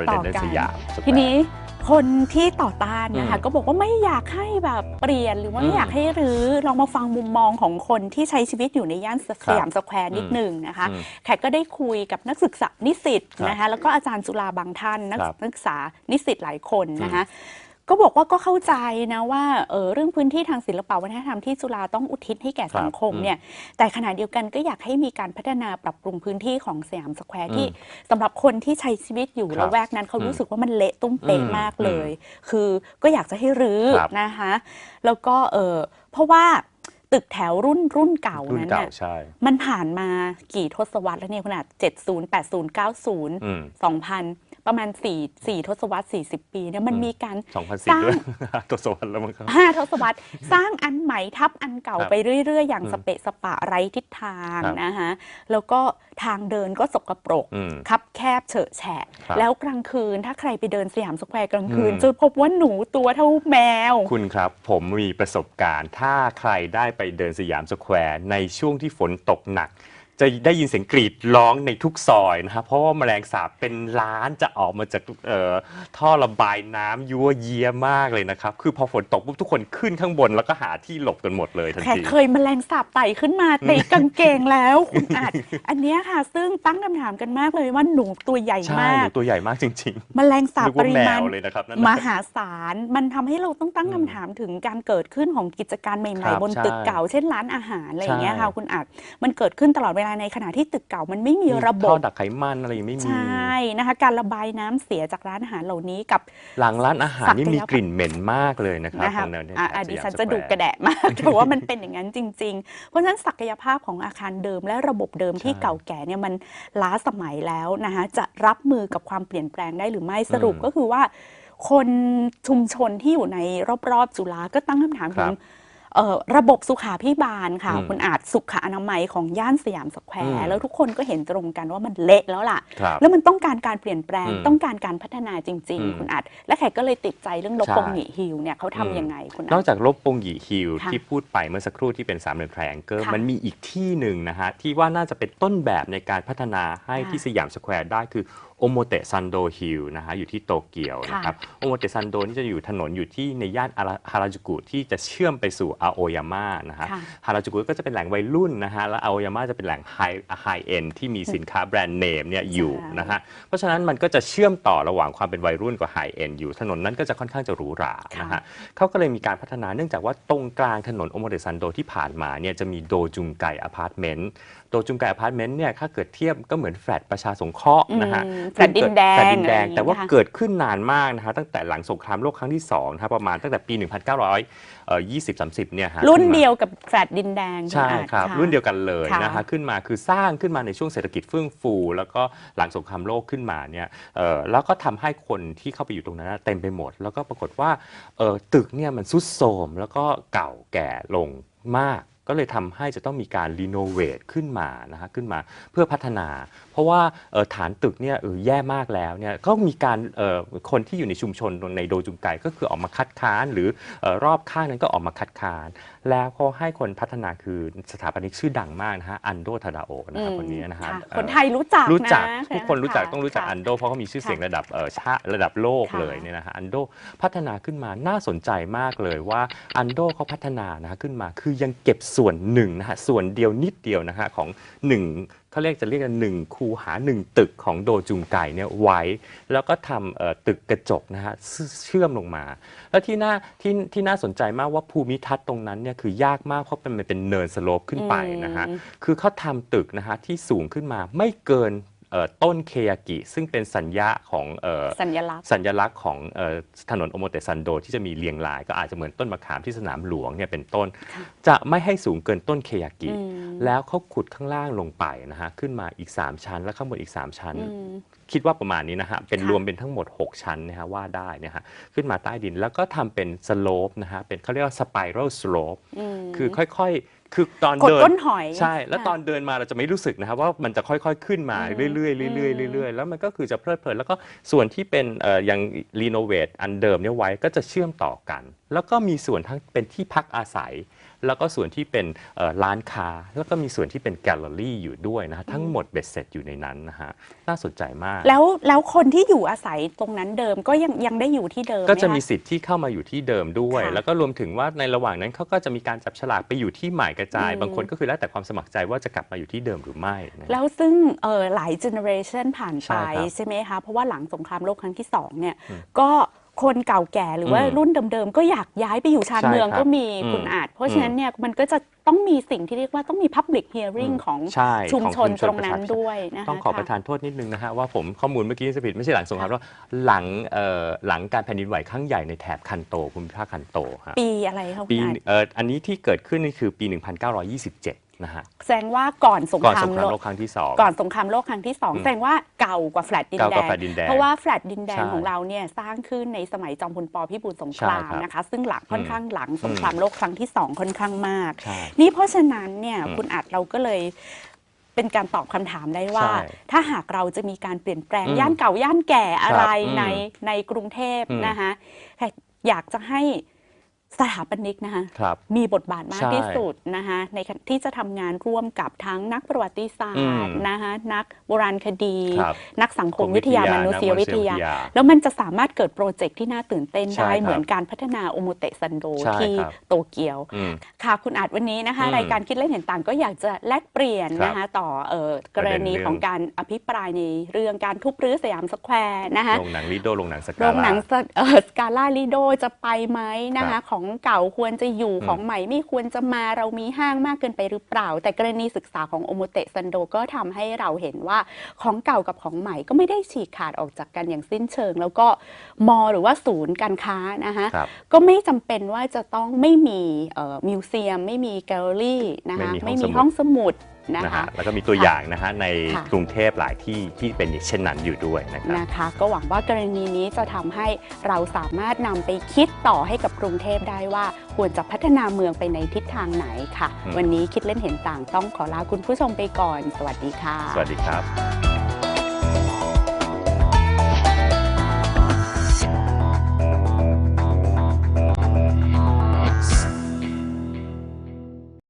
มาต่อกันสยามสแควร์ทีนี้คนที่ต่อต้านนะคะอืมก็บอกว่าไม่อยากให้แบบเปลี่ยนหรือว่าอืมไม่อยากให้รื้อลองมาฟังมุมมองของคนที่ใช้ชีวิตอยู่ในย่านสครับยามสแควร์นิดอืมหนึ่งนะคะอืมแขกก็ได้คุยกับนักศึกษานิสิตครับนะคะแล้วก็อาจารย์จุฬาบางท่านนักครับนักศึกษานิสิตหลายคนนะคะ ก็บอกว่าก็เข้าใจนะว่าเออเรื่องพื้นที่ทางศิลปวัฒนธรรมที่จุฬาต้องอุทิศให้แก่สังคมอืมเนี่ยแต่ขณะเดียวกันก็อยากให้มีการพัฒนาปรับปรุงพื้นที่ของสยามสแควร์อืมที่สำหรับคนที่ใช้ชีวิตอยู่ครับละแวกนั้นเขาอืมรู้สึกว่ามันเละตุ้มเป๊ะอืมมากเลย คือก็อยากจะให้รื้อครับนะคะแล้วก็เออเพราะว่าตึกแถวรุ่นรุ่นเก่ารุ่นนั้นเก่าน่ะใช่มันผ่านมากี่ทศวรรษแล้วเนี่ยขนาด 70 80 90อืม2000 ประมาณ4 4ทศวรรษ 40 ปีเนี่ยมันอืมมีการ2004ด้วยทศวรรษแล้วมั้งครับห้าทศวรรษสร้างอันใหม่ทับอันเก่าครับไปเรื่อย ๆ อย่างอืมสเปะสปะไร้ทิศทางครับนะคะแล้วก็ทางเดินก็สกปรกอืมคับแคบเฉอะแฉะครับแล้วกลางคืนถ้าใครไปเดินสยามสแควร์กลางคืนอืมจะพบว่าหนูตัวเท่าแมว คุณครับผมมีประสบการณ์ ถ้าใครได้ไปเดินสยามสแควร์ในช่วงที่ฝนตกหนัก จะได้ยินเสียงกรีดร้องในทุกซอยนะครับเพราะว่าแมลงสาบเป็นล้านจะออกมาจากเอ่อท่อระบายน้ำยั่วเยียมากเลยนะครับ คือพอฝนตกปุ๊บทุกคนขึ้นข้างบนแล้วก็หาที่หลบกันหมดเลยทันแขกที เคยแมลงสาบไต่ขึ้นมาในกางเกงแล้ว คุณอาจ อันเนี้ยค่ะ ซึ่งตั้งคำถามกันมากเลยว่าหนูตัวใหญ่ใช่มาหกนูตัวใหญ่มากจริงแมลงๆสาบนึกปว่าริแมมาณ วเลยนะครับนั่นมน่ะ หาศาล มันทำให้เราต้องตั้งอืมคำถามถึงการเกิดขึ้นของกิจการใหครัม่ บๆ บนใช่ตึกเก่า เช่นร้านอาหารอะไรอย่างเงี้ยใช่ค่ะคุณอาจมันเกิดขึ้นตลอดเวลาในขณะที่ตึกเก่ามันไม่มีระบท่อบดักไขมันอะไรยังไม่มีใช่นะคะ การระบายน้ำเสียจากร้านอาหารเหล่านี้กับ หลังร้านอาหารศักยนี่มีภาพกลิ่นเหม็นมากเลยนะครับนะคะของแนวเนี้อะอะดิฉันจะดุกระแดะมากแต่ว่ามันเป็นอย่างนั้นจริง ๆ เพราะฉะนั้นศักยภาพของอาคารเดิมและระบบเดิมที่เก่าแก่เนี่ยมันล้าสมัยแล้วนะคะจะรับมือกับความเปลี่ยนแปลงได้หรือไม่สรุปก็คือว่า คนชุมชนที่อยู่ในรอบๆจุฬาก็ตั้งคำถามถึงเอ่อ ระบบสุขาพิบาลค่ะอืมคุณอาจสุขอนามัยของย่านสยามสแควอืร์มแล้วทุกคนก็เห็นตรงกันว่ามันเละแล้วล่ะครับแล้วมันต้องการการเปลี่ยนแปลงอืมต้องการการพัฒนาจริงอืมๆคุณอาจและแขกก็เลยติดใจเรื่องลบใช่ปงหนีฮิลเนี่ยเขาทำอืมยังไงคุณนอาอกจจากลบปงหยีฮิลค่ะที่พูดไปเมื่อสักครู่ที่เป็นสามเหลี่ยมไทรแองเกิลค่ะมันมีอีกที่หนึ่งนะฮะที่ว่าน่าจะเป็นต้นแบบในการพัฒนาให้ค่ะที่สยามสแควร์ได้คือ โอโมเตซันโดฮิลนะฮะอยู่ที่โตเกียวนะครับโอโมเตซันโดนี่จะอยู่ถนนอยู่ที่ในย่านอาราฮาราจูกุที่จะเชื่อมไปสู่อาโอยาม่านะฮะค่ะฮาราจูกุก็จะเป็นแหล่งวัยรุ่นนะฮะแล้วอาโอยาม่าจะเป็นแหล่งไฮไฮเอ็นที่มีสินค้าแบรนด์เนมเนี่ยอยู่ใช่นะฮะเพราะฉะนั้นมันก็จะเชื่อมต่อระหว่างความเป็นวัยรุ่นกับไฮเอ็นอยู่ถนนนั้นก็จะค่อนข้างจะหรูหรานะฮะเขาก็เลยมีการพัฒนาเนื่องจากว่าตรงกลางถนนโอโมเดซันโดที่ผ่านมาเนี่ยจะมีโดจุงไกอพาร์ตเมนต์โดจุงไกอพาร์ตเมนต์เนี่ยถ้าเกิดเทียบก็เหมือนแฟลตประชาสงเคราะห์นะฮะอืมแฟลตดินแดงแฟลตดินแดงอะไรอย่างงี้แต่ว่านะคะเกิดขึ้นนานมากนะฮะตั้งแต่หลังสงครามโลกครั้งที่2นะฮะประมาณตั้งแต่ปี 1920 30เนี่ยฮะรุ่นขึ้มาเดียวกับแฟลตดินแดงณใช่อาจครับะรุ่นเดียวกันเลยค่ะนะคะขึ้นมาคือสร้างขึ้นมาในช่วงเศรษฐกิจเฟื่องฟู แล้วก็หลังสงครามโลกขึ้นมาเนี่ยเอ่อแล้วก็ทำให้คนที่เข้าไปอยู่ตรงนั้นนะเต็มไปหมด แล้วก็ปรากฏว่าเอ่อตึกเนี่ยมันซุดโทรมแล้วก็เก่าแก่ลงมาก ก็เลยทำให้จะต้องมีการรีโนเวทขึ้นมานะฮะขึ้นมาเพื่อพัฒนา เพราะว่าเอ่อฐานตึกเนี่ยเออแย่มากแล้วเนี่ยก็มีการเอ่อคนที่อยู่ในชุมชนในโดจุงไกก็คือออกมาคัดค้าน หรือเอ่อรอบข้างนั้นก็ออกมาคัดค้าน แล้วเขาให้คนพัฒนาคือสถาปนิกชื่อดังมากนะฮะอันโดทาดาโอะนะครับคนนี้นะฮะค่เอ่อคนไทยรู้จักรู้จักะทุกคนรู้จักต้องรู้จักค่ะอันโดเพราะเขามีชื่อเสียงค่ะระดับเอ่อชาติระดับโลกค่ะเลยเนี่ยนะฮะอันโดพัฒนาขึ้นมาน่าสนใจมากเลยว่าอันโดเขาพัฒนานะฮะขึ้นมาคือยังเก็บส่วนหนึ่งนะฮะส่วนเดียวนิดเดียวนะฮะของหนึ่งเขาเรียกจะเรียกกันหนึ่งคูหาหนึ่งตึกของโดจุงไก่เนี่ยไว้ แล้วก็ทำเอ่อตึกกระจกนะฮะเชื่อเชื่อมลงมา แล้วที่น่าที่ที่น่าสนใจมากว่าภูมิทัศน์ตรงนั้นเนี่ยคือยากมากเพราะเป็นมันเป็นเนินสโลปขึ้นไปนะฮะอืมคือเขาทำตึกนะฮะที่สูงขึ้นมาไม่เกินเอ่อ ต้นเคยากิ ซึ่งเป็นสัญญาของเอ่อสัญลักษณ์สัญลักษณ์ของเอ่อถนนโอโมเตซันโดที่จะมีเรียงรายก็อาจจะเหมือนต้นมะขามที่สนามหลวงเนี่ยเป็นต้นค่ะจะไม่ให้สูงเกินต้นเคยากิอืมแล้วเขาขุดข้างล่างลงไปนะฮะขึ้นมาอีก 3 ชั้น แล้วข้างบนอีก 3 ชั้นอืมคิดว่าประมาณนี้นะฮะเป็นค่ะรวมเป็นทั้งหมด 6 ชั้นนะฮะว่าได้นะฮะขึ้นมาใต้ดินแล้วก็ทำเป็นสโลปนะฮะเป็นเขาเรียกว่าสไปรัลสโลปมคือค่อยๆ คือตอนกดเดินก้นหอยใช่ แล้วค่ะตอนเดินมาเราจะไม่รู้สึกนะครับว่ามันจะค่อยๆขึ้นมาอืมเรื่อยๆเรื่อยอืมๆเรื่อยๆแล้วมันก็คือจะเพลิดเพลินแล้วก็ส่วนที่เป็นเอ่อยังรีโนเวทอันเดิมเนี่ยไว้ก็จะเชื่อมต่อกัน แล้วก็มีส่วนทั้งเป็นที่พักอาศัย แล้วก็ส่วนที่เป็นเอ่อร้านค้า แล้วก็มีส่วนที่เป็นแกลเลอรี่อยู่ด้วยนะฮะทั้งหมดเบ็ดเสร็จอยู่ในนั้นนะฮะน่าสนใจมาก แล้วแล้วคนที่อยู่อาศัยตรงนั้นเดิมก็ยังยังได้อยู่ที่เดิมก็จะไหคมีสิทธิ์ที่เข้ามาอยู่ที่เดิมด้วยค่ะแล้วก็รวมถึงว่าในระหว่างนั้นเขาก็จะมีการจับฉลากไปอยู่ที่ใหม่กระจายอืมบางคนก็คือแล้วแต่ความสมัครใจว่าจะกลับมาอยู่ที่เดิมหรือไม่นะแล้วซึ่งเออหลายเจเนอเรชันผ่านใช่ไปครับใช่ไหมคะเพราะว่าหลังสงครามโลกครั้งที่สองเนี่ยอืมก็ คนเก่าแก่หรือว่าอืมรุ่นเดิมๆ ก็อยากย้ายไปอยู่ชานใช่เมืองครับก็มีอืมคุณอาจ เพราะอืมฉะนั้นเนี่ยมันก็จะต้องมีสิ่งที่เรียกว่าต้องมี Public Hearing ของใช่ชุมของชนตรงนั้นประชาชด้วยนะคะต้องขอค่ะประทานโทษนิดนึงนะฮะว่าผมข้อมูลเมื่อกี้จะผิดไม่ใช่หลังสงครามโลกหลังเอ่อหลังการแผ่นดินไหวครั้งใหญ่ในแถบคันโตภูมิภาคคันโตฮะปีอะไรคะคุปีณอาจเอ่ออันนี้ที่เกิดขึ้นนี่คือปี 1927 นะฮะแสดงว่าก่อนสงก่อนคราสมงครามโลโลกกครั้งที่สอง ก่อนสงครามโลกครั้งที่สองอืมแสดงว่าเก่ากว่าแฟลตดินเก่าแดกว่าง แฟลตดินแดงเพราะว่าแฟลตดินแดงใช่ของเราเนี่ยสร้างขึ้นในสมัยจอมพลปพิบูลสงครามใช่ครับนะคะ ซึ่งหลังค่อนอืมข้างหลังสงครามโลกครั้งที่สองค่อนข้างมาก ใช่ นี่เพราะฉะนั้นเนี่ยอืมคุณอัดเราก็เลยเป็นการตอบคำถามได้ว่า ใช่ถ้าหากเราจะมีการเปลี่ยนแปลงอืมย่านเก่าย่านแก่อะไรครับอืมในในกรุงเทพอืมนะคะอยากจะให้ สถาปนิกนะคะครับ มีบทบาทมากใช่ที่สุดนะคะในการที่จะทำงานร่วมกับทั้งนักประวัติศาสตร์อืมนะคะนักโบราณคดี ครับนักสังคมวิทยามนุษยวิทยานักมนุษยวิทยา แล้วมันจะสามารถเกิดโปรเจกต์ที่น่าตื่นเต้นใช่ได้ครับเหมือนการพัฒนาโอโมเตะซันโดใช่ที่ครับ โตเกียว อืม ค่ะคุณอาจวันนี้นะคะ อืมรายการคิดเล่นเห็นต่างก็อยากจะแลกเปลี่ยนครับนะคะต่อเอ่อกรณีประเด็นเรื่อง ของการอภิปรายในเรื่องการทุบรื้อสยามสแควร์นะคะ โรงหนังลิโดโรงหนังสโรกางหนัล่างสเอ่อสกาล่าลิโดจะไปไหมนะครัคะบ ของเก่าควรจะอยู่อืมของใหม่ไม่ควรจะมาเรามีห้างมากเกินไปหรือเปล่า แต่กรณีศึกษาของโอโมเตะซันโดก็ทำให้เราเห็นว่าของเก่ากับของใหม่ก็ไม่ได้ฉีกขาดออกจากกันอย่างสิ้นเชิง แล้วก็มอหรือว่าศูนย์การค้านะคะครับก็ไม่จำเป็นว่าจะต้องไม่มีเอ่อมิวเซียม ไม่มีแกลเลอรี่นะคะไม่ไม่มีมีห้ห้อองงสสมุมุดด นะนะคะ ฮะแล้วก็มีตัวอย่างนะฮะในค่ะ กรุงเทพหลายที่ที่เป็นเช่นนั้นอยู่ด้วยนะครับ นะคะก็หวังว่ากรณีนี้จะทำให้เราสามารถนำไปคิดต่อให้กับกรุงเทพได้ว่า ควรจะพัฒนาเมืองไปในทิศทางไหนค่ะ อืม วันนี้คิดเล่นเห็นต่างต้องขอลาคุณผู้ชมไปก่อน สวัสดีค่ะ สวัสดีครับ